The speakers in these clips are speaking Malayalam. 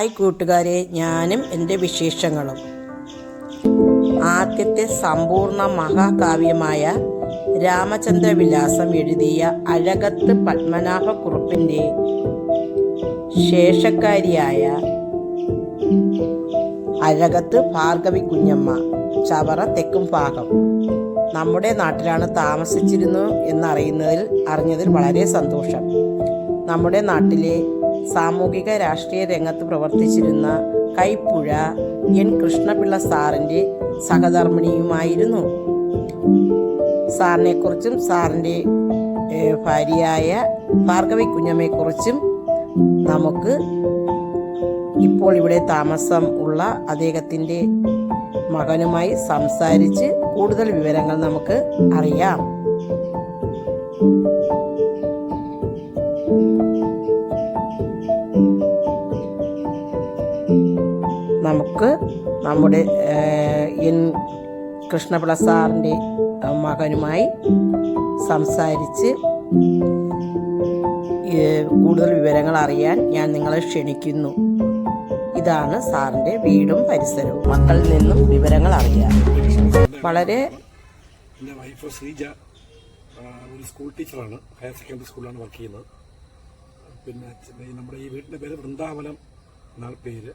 ഹായ് കൂട്ടുകാരെ ഞാനും എന്റെ വിശേഷങ്ങളും. ആദ്യത്തെ സമ്പൂർണ മഹാകാവ്യമായ രാമചന്ദ്രവിലാസം എഴുതിയ അഴകത്ത് പത്മനാഭക്കുറുപ്പിന്റെ ശേഷക്കാരിയായ അഴകത്ത് ഭാർഗവി കുഞ്ഞമ്മ ചവറ തെക്കും ഭാഗം. നമ്മുടെ നാട്ടിലാണ് താമസിച്ചിരുന്നു എന്നറിയുന്നതിൽ അറിഞ്ഞതിൽ വളരെ സന്തോഷം. നമ്മുടെ നാട്ടിലെ സാമൂഹിക രാഷ്ട്രീയ രംഗത്ത് പ്രവർത്തിച്ചിരുന്ന കൈപ്പുഴ എൻ. കൃഷ്ണപിള്ള സാറിന്റെ സഹധർമ്മിണിയുമായിരുന്നു. സാറിനെക്കുറിച്ചും സാറിന്റെ ഭാര്യയായ ഭാർഗവി കുഞ്ഞമ്മയെക്കുറിച്ചും നമുക്ക് ഇപ്പോൾ ഇവിടെ താമസം ഉള്ള അദ്ദേഹത്തിന്റെ മകനുമായി സംസാരിച്ച് കൂടുതൽ വിവരങ്ങൾ നമുക്ക് അറിയാം. നമുക്ക് നമ്മുടെ എൻ കൃഷ്ണപിള്ള സാറിന്റെ മകനുമായി സംസാരിച്ച് കൂടുതൽ വിവരങ്ങൾ അറിയാൻ ഞാൻ നിങ്ങളെ ക്ഷണിക്കുന്നു. ഇതാണ് സാറിന്റെ വീടും പരിസരവും. മക്കളിൽ നിന്നും വിവരങ്ങൾ അറിയാം വളരെ എന്റെ വൈഫ് ശ്രീജ ഒരു സ്കൂൾ ടീച്ചറാണ് ഹയർ സെക്കൻഡറി സ്കൂളിലാണ് വർക്ക് ചെയ്യുന്നത്. പിന്നെ നമ്മുടെ ഈ വീടിന്റെ പേര് വൃന്ദാവനം എന്നാണ് പേര്.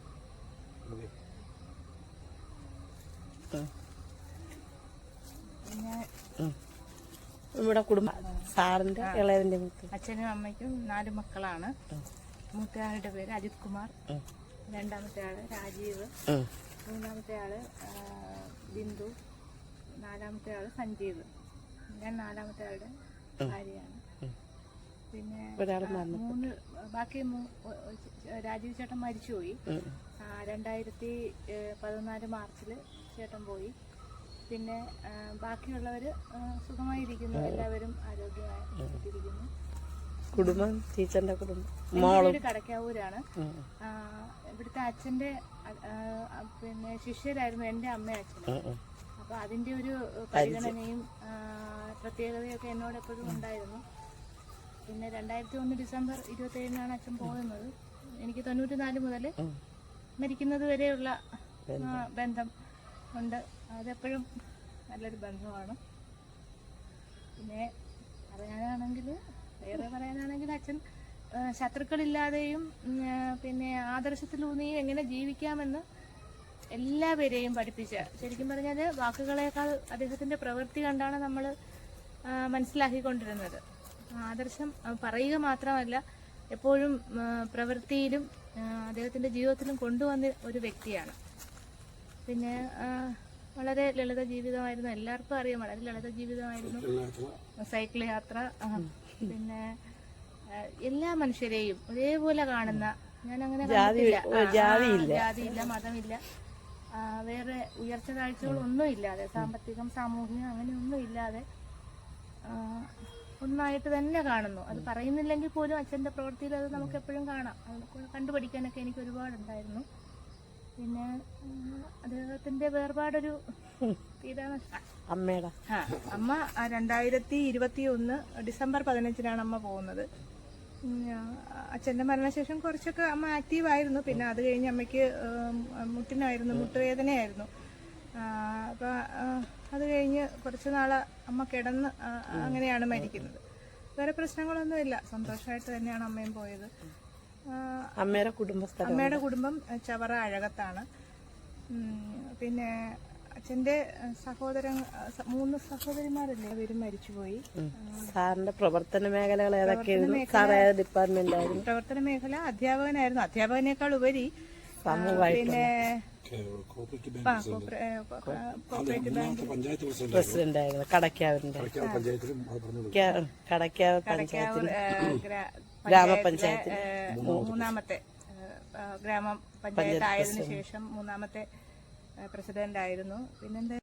നമ്മുടെ കുടുംബ സാറിന്റെ ഇളയവന്റെ മുത്ത് അച്ഛനും അമ്മയ്ക്കും നാല് മക്കളാണ്. മൂത്തയാളുടെ പേര് അജിത് കുമാർ രണ്ടാമത്തെ ആൾ രാജീവ്. മൂന്നാമത്തെ ആൾ ബിന്ദു. നാലാമത്തെ ആൾ സഞ്ജീവ്. ഞാൻ നാലാമത്തെ ആളുടെ ഭാര്യയാണ്. പിന്നെ മൂന്ന് ബാക്കി രാജീവ് ചേട്ടൻ മരിച്ചുപോയി. രണ്ടായിരത്തി പതിനാല് മാർച്ചിൽ ചേട്ടൻ പോയി. പിന്നെ ബാക്കിയുള്ളവർ ബാക്കിയുള്ളവര് സുഖമായിരിക്കുന്നു. എല്ലാവരും ആരോഗ്യമായിട്ടിരിക്കുന്നു കുടുംബം ടീച്ചറിന്റെ കുടുംബം കടക്കാവൂരാണ്. ഇവിടുത്തെ അച്ഛന്റെ പിന്നെ ശിഷ്യരായിരുന്നു എന്റെ അമ്മ അച്ഛൻ അപ്പൊ അതിന്റെ ഒരു പരിഗണനയും പ്രത്യേകതയൊക്കെ എന്നോട് എപ്പോഴും ഉണ്ടായിരുന്നു. പിന്നെ രണ്ടായിരത്തി ഒന്ന് ഡിസംബർ ഇരുപത്തി ഏഴിനാണ് അച്ഛൻ പോകുന്നത്. എനിക്ക് തൊണ്ണൂറ്റി നാല് മുതൽ മരിക്കുന്നത് വരെയുള്ള ബന്ധം. ഉണ്ട്. അതെപ്പോഴും നല്ലൊരു ബന്ധമാണ്. പിന്നെ പറയാനാണെങ്കിൽ വേറെ പറയാനാണെങ്കിൽ അച്ഛൻ ശത്രുക്കളില്ലാതെയും പിന്നെ ആദർശത്തിലൂന്നിയും എങ്ങനെ ജീവിക്കാമെന്ന് എല്ലാവരെയും പഠിപ്പിച്ച ശരിക്കും പറഞ്ഞാൽ വാക്കുകളേക്കാൾ അദ്ദേഹത്തിന്റെ പ്രവൃത്തി കണ്ടാണ് നമ്മൾ മനസ്സിലാക്കിക്കൊണ്ടിരുന്നത്. ആദർശം പറയുക മാത്രമല്ല എപ്പോഴും പ്രവൃത്തിയിലും അദ്ദേഹത്തിന്റെ അദ്ദേഹത്തിന്റെ ജീവിതത്തിലും കൊണ്ടുവന്ന ഒരു വ്യക്തിയാണ്. പിന്നെ വളരെ ലളിത ജീവിതമായിരുന്നു. എല്ലാവർക്കും അറിയാം വളരെ ലളിത ജീവിതമായിരുന്നു. സൈക്കിൾ യാത്ര പിന്നെ എല്ലാ മനുഷ്യരെയും ഒരേപോലെ കാണുന്ന ഞാൻ അങ്ങനെ ജാതിയില്ല. മതമില്ല. വേറെ ഉയർച്ച താഴ്ചകളൊന്നും ഇല്ലാതെ സാമ്പത്തികം സാമൂഹികം അങ്ങനെയൊന്നും ഇല്ലാതെ ആ, ഒന്നായിട്ട് തന്നെ കാണുന്നു. അത് പറയുന്നില്ലെങ്കിൽ പോലും അച്ഛന്റെ പ്രവൃത്തിയിൽ അത് നമുക്ക് എപ്പോഴും കാണാം. അത് കണ്ടുപഠിക്കാനൊക്കെ എനിക്ക് ഒരുപാടുണ്ടായിരുന്നു. പിന്നെ അദ്ദേഹത്തിന്റെ വേർപാടൊരു അമ്മയുടെ അമ്മ രണ്ടായിരത്തി ഇരുപത്തി ഒന്ന് ഡിസംബർ പതിനഞ്ചിനാണ് അമ്മ പോകുന്നത്. അച്ഛന്റെ അച്ഛന്റെ മരണശേഷം കുറച്ചൊക്കെ അമ്മ ആക്റ്റീവ് ആയിരുന്നു പിന്നെ അത് കഴിഞ്ഞ് അമ്മയ്ക്ക് മുട്ടിനായിരുന്നു മുട്ടുവേദനയായിരുന്നു. അപ്പോൾ അത് കഴിഞ്ഞ് കുറച്ച് നാൾ അമ്മ കിടന്ന് അങ്ങനെയാണ് മരിക്കുന്നത്. വേറെ പ്രശ്നങ്ങളൊന്നുമില്ല. സന്തോഷമായിട്ട് തന്നെയാണ് അമ്മയും പോയത്. അമ്മയുടെ കുടുംബസ്ഥലം അമ്മയുടെ കുടുംബം ചവറ അഴകത്താണ്. പിന്നെ അച്ഛന്റെ സഹോദരൻ മൂന്ന് സഹോദരിമാരല്ലേ? അവരും മരിച്ചുപോയി. സാറിന്റെ പ്രവർത്തന മേഖലകൾ ഏതൊക്കെയായിരുന്നു? ഡിപ്പാർട്ട്മെന്റ് പ്രവർത്തന മേഖല അധ്യാപകനായിരുന്നു. അധ്യാപകനേക്കാൾ ഉപരി പിന്നെ കോപ്പറേറ്റീവ് ആ, കോപ്പറേ- ഏ, കോ- ആ, cooperative bank bank panchayat president president ആയിരുന്നു. കടക്കാവിന്റെ കടക്കാവ് കടക്കാവൂർ പഞ്ചായത്തിൽ ഗ്രാമപഞ്ചായത്തിൽ മൂന്നാമത്തെ ഏ, ആ, ഗ്രാമപഞ്ചായത്ത് ആയതിനു ശേഷം മൂന്നാമത്തെ പ്രസിഡന്റ് ആയിരുന്നു പിന്നെന്താ